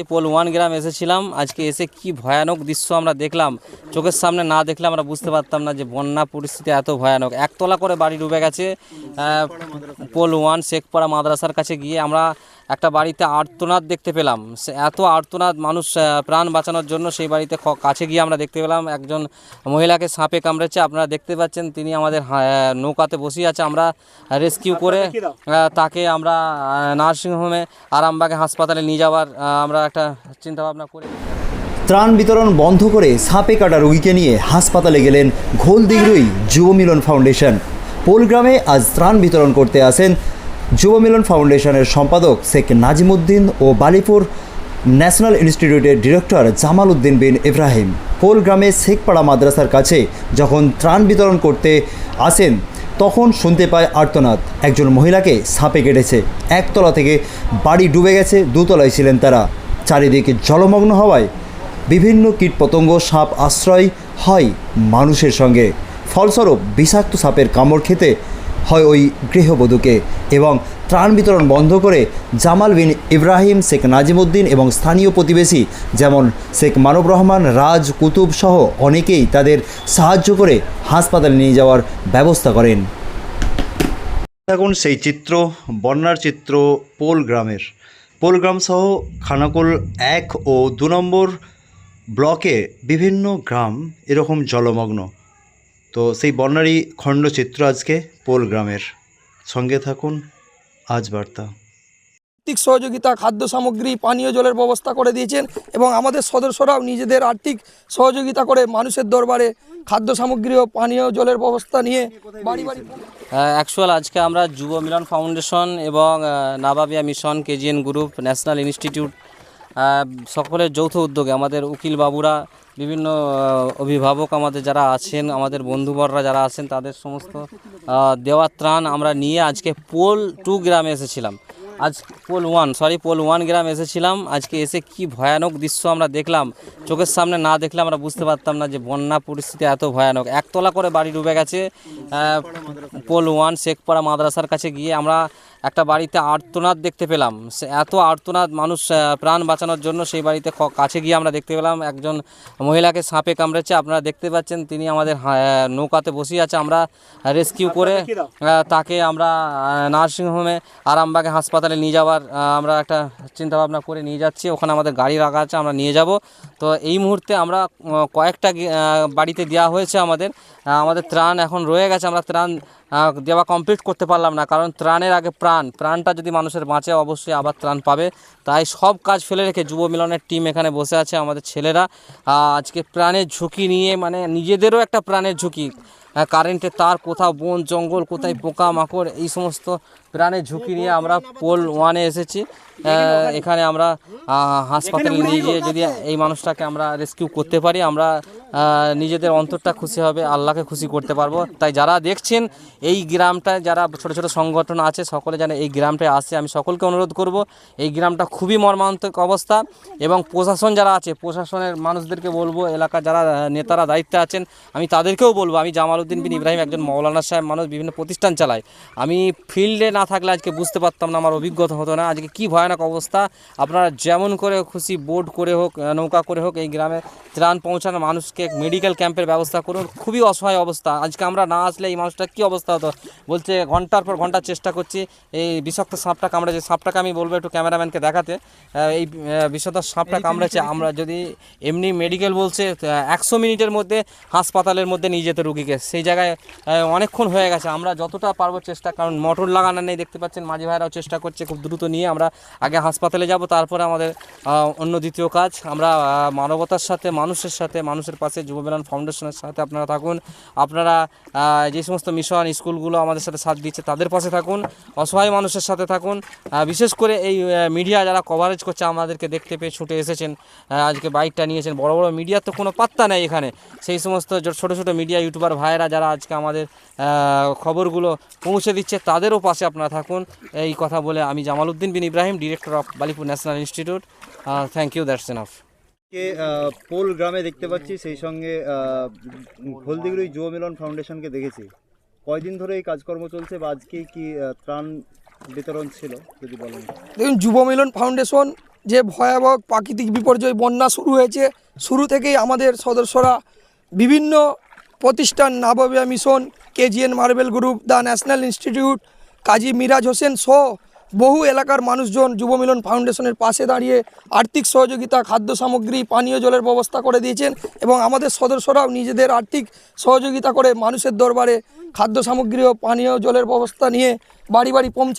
এই pole one গ্রাম এসেছিলাম। আজকে এসে কি ভয়ানক দৃশ্য আমরা দেখলাম। চোখের সামনে না দেখলে আমরা বুঝতে পারতাম না যে বন্যা পরিস্থিতি এত ভয়ানক। একতলা করে বাড়ি ডুবে গেছে পোল ওয়ান শেখপাড়া মাদ্রাসার কাছে গিয়ে আমরা একটা বাড়িতে আর্তনাদ দেখতে পেলাম। সে এত আর্তনাদ মানুষ প্রাণ বাঁচানোর জন্য সেই বাড়িতে কাছে গিয়ে আমরা দেখতে পেলাম। একজন মহিলাকে সাপে কামড়েছে আপনারা দেখতে পাচ্ছেন তিনি আমাদের নৌকাতে বসে আছে। আমরা রেস্কিউ করে তাকে আমরা নার্সিংহোমে আরামবাগে হাসপাতালে নিয়ে যাওয়ার আমরা একটা চিন্তাভাবনা করি ত্রাণ বিতরণ বন্ধ করে সাপে কাটা রোগীকে নিয়ে হাসপাতালে গেলেন ঘোলদিঘরুই যুব মিলন ফাউন্ডেশন। পোলগ্রামে আজ ত্রাণ বিতরণ করতে আসেন যুব মিলন ফাউন্ডেশনের সম্পাদক শেখ নাজিমুদ্দিন ও বালিপুর ন্যাশনাল ইনস্টিটিউটের ডিরেক্টর জামাল উদ্দিন বিন ইব্রাহিম। পোলগ্রামে শেখপাড়া মাদ্রাসার কাছে যখন ত্রাণ বিতরণ করতে আসেন, তখন শুনতে পায় আর্তনাদ। একজন মহিলাকে সাপে কেটেছে। একতলা থেকে বাড়ি ডুবে গেছে, দুতলায় ছিলেন তারা। চারিদিকে জলমগ্ন হওয়ায় বিভিন্ন কীটপতঙ্গ, সাপ আশ্রয় হয় মানুষের সঙ্গে। ফলস্বরূপ, বিষাক্ত সাপের কামড় খেতে হয় ওই গৃহবধূকে এবং ত্রাণ বিতরণ বন্ধ করে জামাল বিন ইব্রাহিম, শেখ নাজিমুদ্দিন এবং স্থানীয় প্রতিবেশী যেমন শেখ মানব রহমান, রাজ কুতুব সহ অনেকেই তাদের সাহায্য করে হাসপাতালে নিয়ে যাওয়ার ব্যবস্থা করেন। এখন সেই চিত্র, বন্যার চিত্র, পোল গ্রামের। পোল গ্রাম সহ খানাকুল এক ও দু নম্বর ব্লকে বিভিন্ন গ্রাম এরকম জলমগ্ন। তো সেই বন্যারই খণ্ডচিত্র আজকে পোল গ্রামের সঙ্গে থাকুন, আজ বার্তা। আর্থিক সহযোগিতা, খাদ্য সামগ্রী, পানীয় জলের ব্যবস্থা করে দিয়েছেন এবং আমাদের সদস্যরাও নিজেদের আর্থিক সহযোগিতা করে মানুষের দরবারে খাদ্য সামগ্রী ও পানীয় জলের ব্যবস্থা নিয়ে বাড়ি বাড়ি অ্যাকচুয়াল আজকে আমরা যুব মিলন ফাউন্ডেশন এবং Nababia mission, KGN group, national institute সকলের যৌথ উদ্যোগে আমাদের উকিল বাবুরা, বিভিন্ন অভিভাবক আমাদের যারা আছেন, আমাদের বন্ধুবররা যারা আছেন, তাদের সমস্ত দেওয়া ত্রাণ আমরা নিয়ে আজকে পোল টু গ্রামে এসেছিলাম। আজ Pol one sorry Pol one গ্রাম এসেছিলাম। আজকে এসে কি ভয়ানক দৃশ্য আমরা দেখলাম। চোখের সামনে না দেখলে আমরা বুঝতে পারতাম না যে বন্যা পরিস্থিতি এত ভয়ানক। একতলা করে বাড়ি ডুবে গেছে পোল ওয়ান, শেখপাড়া মাদ্রাসার কাছে গিয়ে আমরা একটা বাড়িতে আর্তনাদ দেখতে পেলাম। সে এত আর্তনাদ মানুষ প্রাণ বাঁচানোর জন্য সেই বাড়িতে কাছে গিয়ে আমরা দেখতে পেলাম। একজন মহিলাকে সাপে কামড়েছে। আপনারা দেখতে পাচ্ছেন তিনি আমাদের নৌকাতে বসে আছে। আমরা রেস্কিউ করে তাকে আমরা নার্সিংহোমে আরামবাগে হাসপাতালে নিয়ে যাওয়ার আমরা একটা চিন্তাভাবনা করে নিয়ে যাচ্ছি। ওখানে আমাদের গাড়ি রাখা আছে আমরা নিয়ে যাব। তো এই মুহূর্তে আমরা কয়েকটা বাড়িতে দেওয়া হয়েছে আমাদের। আমাদের ত্রাণ এখন রয়ে গেছে। আমরা ত্রাণ দেওয়া কমপ্লিট করতে পারলাম না, কারণ ত্রাণের আগে প্রাণ। প্রাণটা যদি মানুষের বাঁচে, অবশ্যই আবার ত্রাণ পাবে। তাই সব কাজ ফেলে রেখে যুব মিলনের টিম এখানে বসে আছে আমাদের ছেলেরা। আজকে প্রাণের ঝুঁকি নিয়ে মানে নিজেদেরও একটা প্রাণের ঝুঁকি। কারেন্টের তার কোথাও বন, জঙ্গল, কোথায় পোকা মাকড় এই সমস্ত প্রাণের ঝুঁকি নিয়ে আমরা পোল ওয়ানে এসেছি। এখানে আমরা হাসপাতালে নিয়ে গিয়ে যদি এই মানুষটাকে আমরা রেস্কিউ করতে পারি আমরা নিজেদের অন্তরটা খুশি হবে আল্লাহকে খুশি করতে পারব। তাই যারা দেখছেন এই গ্রামটায় যারা ছোট ছোট সংগঠন আছে সকলে যেন এই গ্রামটায় আসে। আমি সকলকে অনুরোধ করব এই গ্রামটা খুবই মর্মান্তক অবস্থা এবং প্রশাসন যারা আছে প্রশাসনের মানুষদেরকে বলব এলাকার যারা নেতারা দায়িত্বে আছেন আমি তাদেরকেও বলব। আমি জামাল উদ্দিন বিন ইব্রাহিম একজন মৌলানা সাহেব মানুষ বিভিন্ন প্রতিষ্ঠান চালাই আমি ফিল্ডে না থাকলে আজকে বুঝতে পারতাম না আমার অভিজ্ঞতা হতো না। আজকে কি ভয়ানক অবস্থা। আপনারা যেমন করে খুশি বোট করে হোক নৌকা করে হোক এই গ্রামে ত্রাণ পৌঁছানো মানুষকে মেডিকেল ক্যাম্পের ব্যবস্থা করুন। খুবই অসহায় অবস্থা। আজকে আমরা না আসলে এই মানুষটা কী অবস্থা হতো? বলছে ঘণ্টার পর ঘণ্টা চেষ্টা করছি। এই বিষাক্ত সাপটা কামড়েছে সাপটাকে আমি বলব একটু ক্যামেরাম্যানকে দেখাতে। এই বিষাক্ত সাপটা কামড়েছে আমরা যদি এমনি মেডিকেল বলছে একশো মিনিটের মধ্যে হাসপাতালের মধ্যে নিয়ে যেতে রুগীকে। সেই জায়গায় অনেকক্ষণ হয়ে গেছে। আমরা যতটা পারব চেষ্টা কারণ মোটর লাগানো নেই, দেখতে পাচ্ছেন মাঝি ভাইরাও চেষ্টা করছে খুব দ্রুত নিয়ে। আমরা আগে হাসপাতালে যাব, তারপরে আমাদের অন্য দ্বিতীয় কাজ। আমরা মানবতার সাথে, মানুষের সাথে, মানুষের পাশে যুব ফাউন্ডেশনের সাথে আপনারা থাকুন। আপনারা যে সমস্ত মিশন স্কুলগুলো আমাদের সাথে সাথ দিচ্ছে, তাদের পাশে থাকুন। অসহায় মানুষের সাথে থাকুন। বিশেষ করে এই মিডিয়া যারা কভারেজ করছে, আমাদেরকে দেখতে পেয়ে ছুটে এসেছেন আজকে বাইকটা নিয়েছেন। বড় বড় মিডিয়ার তো কোনো পাত্তা নেই এখানে। সেই সমস্ত ছোট ছোট মিডিয়া ইউটিউবার ভাইয়েরা যারা আজকে আমাদের খবরগুলো পৌঁছে দিচ্ছে, তাদেরও পাশে আপনারা থাকুন। এই কথা বলে আমি Jamal Uddin bin Ibrahim director of Balipur national institute thank you that's enough K pole গ্রামে দেখতে পাচ্ছি সেই সঙ্গে হলদিগুড়ি যুব মিলন ফাউন্ডেশনকে দেখেছি। কয়দিন ধরে এই কাজকর্ম চলছে বা আজকে কি ত্রাণ বিতরণ ছিল যদি বলেন। দেখুন যুব মিলন ফাউন্ডেশন যে ভয়াবহ প্রাকৃতিক বিপর্যয় বন্যা শুরু হয়েছে শুরু থেকেই আমাদের সদস্যরা বিভিন্ন প্রতিষ্ঠান Nababia mission KGN marble group the national institute Kazi Miraj Hossain সহ বহু এলাকার মানুষজন যুব মিলন ফাউন্ডেশনের পাশে দাঁড়িয়ে আর্থিক সহযোগিতা, খাদ্য সামগ্রী, পানীয় জলের ব্যবস্থা করে দিয়েছেন এবং আমাদের সদস্যরাও নিজেদের আর্থিক সহযোগিতা করে মানুষের দরবারে খাদ্য সামগ্রী ও পানীয় জলের ব্যবস্থা নিয়ে বাড়ি বাড়ি পৌঁছে